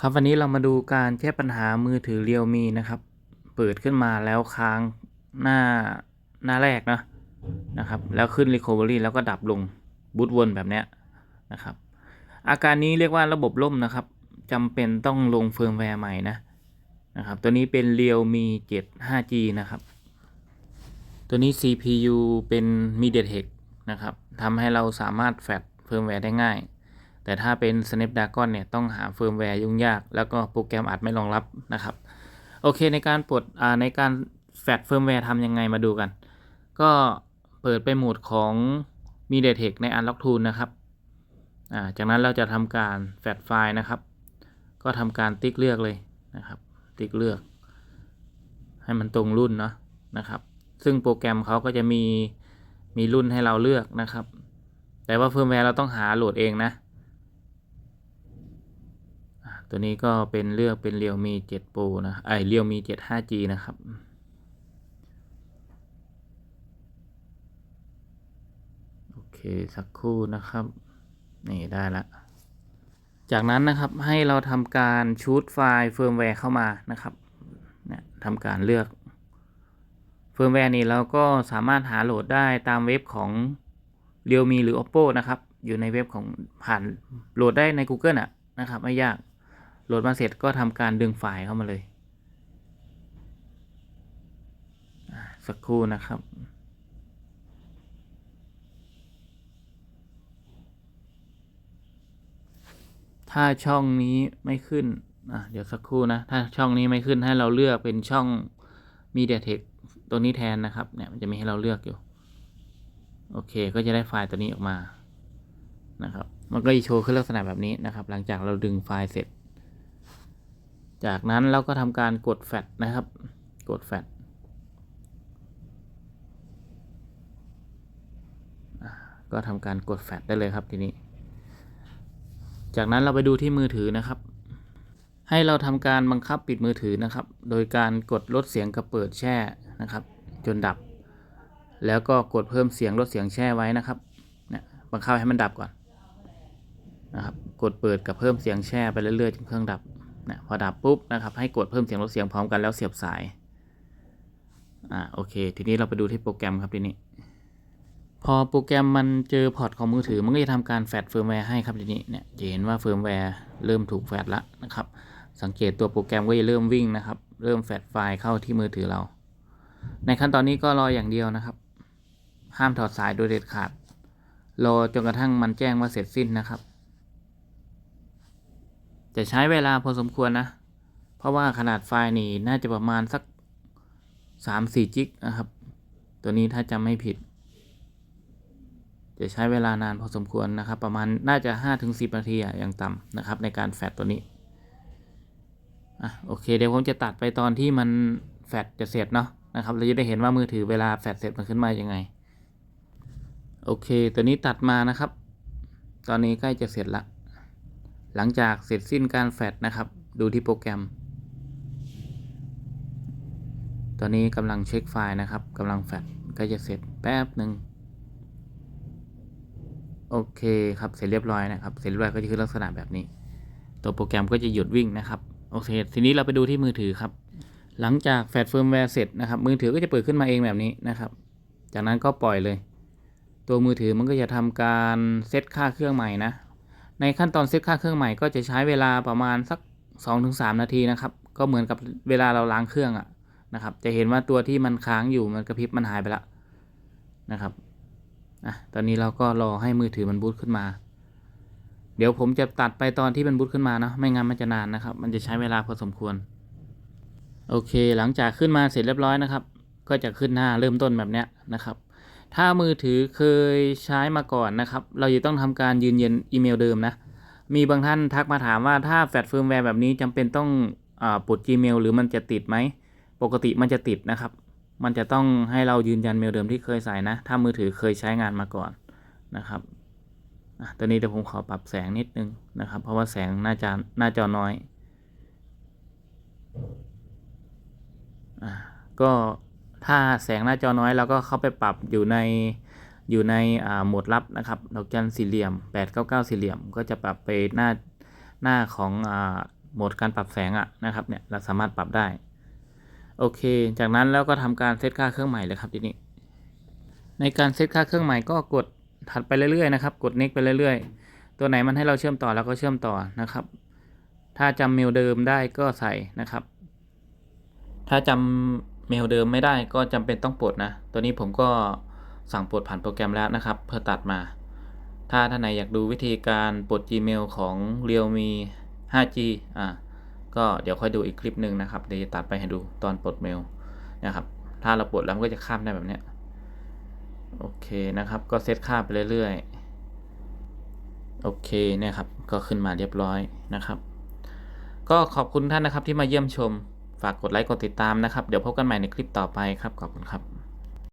ครับวันนี้เรามาดูการแก้ปัญหามือถือเรียวมีนะครับ เปิดขึ้นมาแล้วค้างหน้าหน้าแรกนะนะครับ แล้วขึ้น Recovery แล้วก็ดับลงบูตวนแบบเนี้ยนะครับ อาการนี้เรียกว่าระบบล่มนะครับจำเป็นต้องลงเฟิร์มแวร์ใหม่นะนะครับ ตัวนี้เป็น Realme 7 5G นะครับ ตัวนี้ CPU เป็น MediaTek นะครับทำให้เราสามารถแฟดเฟิร์มแวร์ได้ง่าย แต่ถ้าเป็น Snapdragon เนี่ยต้องหาเฟิร์มแวร์ยุ่งยาก แล้วก็โปรแกรมอาจไม่รองรับนะครับ โอเคในการปลดอ่าในการแฟดเฟิร์มแวร์ทำยังไงมาดูกัน ก็เปิดไปโหมดของ MediaTek ใน Unlock Tool นะครับอ่าจากนั้นเราจะทำการแฟดไฟล์นะครับ ก็ทำการติ๊กเลือกเลยนะครับ ติ๊กเลือก ให้มันตรงรุ่นเนาะนะครับ ซึ่งโปรแกรมเขาก็จะมีมีรุ่นให้เราเลือกนะครับ แต่ว่าเฟิร์มแวร์เราต้องหาโหลดเองนะ ตัวนี้ก็เป็นเลือกเป็น Realme 7 Pro นะไอ Realme 7 5G นะครับโอเคสักครู่นะครับ นี่ได้ละจากนั้นนะครับให้เราทำการชูดไฟล์เฟิร์มแวร์เข้ามานะครับเนี่ยทำการเลือกเฟิร์มแวร์นี้เราก็สามารถหาโหลดได้ตามเว็บของ Realme หรือ Oppo นะครับ อยู่ในเว็บของผ่านโหลดได้ใน Google อะนะครับ ไม่ยาก โหลดมาเสร็จก็ทำการดึงไฟล์เข้ามาเลย สักครู่นะครับถ้าช่องนี้ไม่ขึ้น อะ เดี๋ยวสักครู่นะ ถ้าช่องนี้ไม่ขึ้นให้เราเลือกเป็นช่อง MediaTek ตัวนี้แทนนะครับ เนี่ยมันจะมีให้เราเลือกอยู่ โอเค ก็จะได้ไฟล์ตัวนี้ออกมา นะครับ มันก็จะโชว์ขึ้นลักษณะแบบนี้นะครับ หลังจากเราดึงไฟล์เสร็จ จากนั้นเราก็ทำการกดแฟตนะครับ กดแฟตก็ทำการกดแฟตได้เลยครับทีนี้ จากนั้นเราไปดูที่มือถือนะครับ ให้เราทำการบังคับปิดมือถือนะครับ โดยการกดลดเสียงกับเปิดแช่นะครับ จนดับ แล้วก็กดเพิ่มเสียงลดเสียงแช่ไว้นะครับเนี่ยบังคับให้มันดับก่อนนะครับ กดเปิดกับเพิ่มเสียงแช่ไปเรื่อยๆจนเครื่องดับ นะพอดับปุ๊บนะครับให้กดเพิ่มเสียงลดเสียงพร้อมกันแล้วเสียบสายอ่าโอเค ทีนี้เราไปดูที่โปรแกรมครับทีนี้ พอโปรแกรมมันเจอพอร์ตของมือถือมันก็จะทำการแฟดเฟิร์มแวร์ให้ครับทีนี้เนี่ยจะเห็นว่าเฟิร์มแวร์เริ่มถูกแฟดละนะครับสังเกตตัวโปรแกรมก็จะเริ่มวิ่งนะครับ เริ่มแฟดไฟล์เข้าที่มือถือเรา ในขั้นตอนนี้ก็รออย่างเดียวนะครับ ห้ามถอดสายโดยเด็ดขาดรอจนกระทั่งมันแจ้งว่าเสร็จสิ้นนะครับ จะใช้เวลาพอสมควรนะ เพราะว่าขนาดไฟล์นี่น่าจะประมาณสัก 3-4 จิกนะครับ ตัวนี้ถ้าจำไม่ผิด จะใช้เวลานานพอสมควรนะครับ ประมาณน่าจะ 5-10 นาทีอย่างต่ำนะครับ ในการแฟดตัวนี้อะโอเคเดี๋ยวผมจะตัดไปตอนที่มันแฟดจะเสร็จเนาะนะครับ เราจะได้เห็นว่ามือถือเวลาแฟดเสร็จมันขึ้นมายังไง โอเค ตัวนี้ตัดมานะครับ ตอนนี้ใกล้จะเสร็จละ หลังจากเสร็จสิ้นการแฟดนะครับ ดูที่โปรแกรม ตอนนี้กำลังเช็คไฟล์นะครับกำลังแฟดกล้จะเสร็จแป๊บหนึ่งโอเคครับเสร็จเรียบร้อยนะครับ เสร็จเรียบร้อยก็จะขึ้นลักษณะแบบนี้ ตัวโปรแกรมก็จะหยุดวิ่งนะครับโอเค ทีนี้เราไปดูที่มือถือครับ หลังจากแฟดเฟิร์มแวร์เสร็จนะครับ มือถือก็จะเปิดขึ้นมาเองแบบนี้นะครับ จากนั้นก็ปล่อยเลย ตัวมือถือมันก็จะทำการเซตค่าเครื่องใหม่นะ ในขั้นตอนเซตค่าเครื่องใหม่ก็จะใช้เวลาประมาณสัก 2-3 นาทีนะครับ ก็เหมือนกับเวลาเราล้างเครื่องอะนะครับ จะเห็นว่าตัวที่มันค้างอยู่มันกระพริบมันหายไปละนะครับอะตอนนี้เราก็รอให้มือถือมันบูตขึ้นมา เดี๋ยวผมจะตัดไปตอนที่มันบูตขึ้นมาเนาะไม่งั้นมันจะนานนะครับ มันจะใช้เวลาพอสมควร โอเค หลังจากขึ้นมาเสร็จเรียบร้อยนะครับ ก็จะขึ้นหน้าเริ่มต้นแบบเนี้ยนะครับ ถ้ามือถือเคยใช้มาก่อนนะครับ เราจะต้องทำการยืนยันอีเมลเดิมนะ มีบางท่านทักมาถามว่าถ้าแฟลชเฟิร์มแวร์แบบนี้จำเป็นต้องอปลด Gmail หรือมันจะติดไหม ปกติมันจะติดนะครับ มันจะต้องให้เรายืนยันเมลเดิมที่เคยใส่นะ ถ้ามือถือเคยใช้งานมาก่อนนะครับตัวนี้เดี๋ยวผมขอปรับแสงนิดนึงนะครับ เพราะว่าแสงหน้าจอหน้าจอน้อยอก็ ถ้าแสงหน้าจอน้อยเราก็เข้าไปปรับอยู่ในอยู่ในโหมดลับนะครับดอกจันสี่เหลี่ยม 899 สี่เหลี่ยม ก็จะปรับไปหน้าหน้าของโหมดการปรับแสงอะนะครับเนี่ยเราสามารถปรับได้ โอเค จากนั้นแล้วก็ทำการเซตค่าเครื่องใหม่เลยครับทีนี้ ในการเซตค่าเครื่องใหม่ก็กดถัดไปเรื่อยๆนะครับ กด next ไปเรื่อยๆ ตัวไหนมันให้เราเชื่อมต่อเราก็เชื่อมต่อนะครับ ถ้าจำเมลเดิมได้ก็ใส่นะครับ ถ้าจำ เมลเดิมไม่ได้ก็จำเป็นต้องปลดนะ ตัวนี้ผมก็สั่งปลดผ่านโปรแกรมแล้วนะครับ เพื่อตัดมา ถ้าท่านไหนอยากดูวิธีการปลด Gmail ของ Realme 5G อ่าก็เดี๋ยวค่อยดูอีกคลิปหนึ่งนะครับ เดี๋ยวจะตัดไปให้ดูตอนปลดเมลนะครับ ถ้าเราปลดแล้วมันก็จะข้ามได้แบบเนี้ย โอเคนะครับ ก็เซตค่าไปเรื่อยๆ โอเคเนี่ยครับ ก็ขึ้นมาเรียบร้อยนะครับ ก็ขอบคุณท่านนะครับที่มาเยี่ยมชม ฝากกดไลค์กดติดตามนะครับ เดี๋ยวพบกันใหม่ในคลิปต่อไปครับ ขอบคุณครับ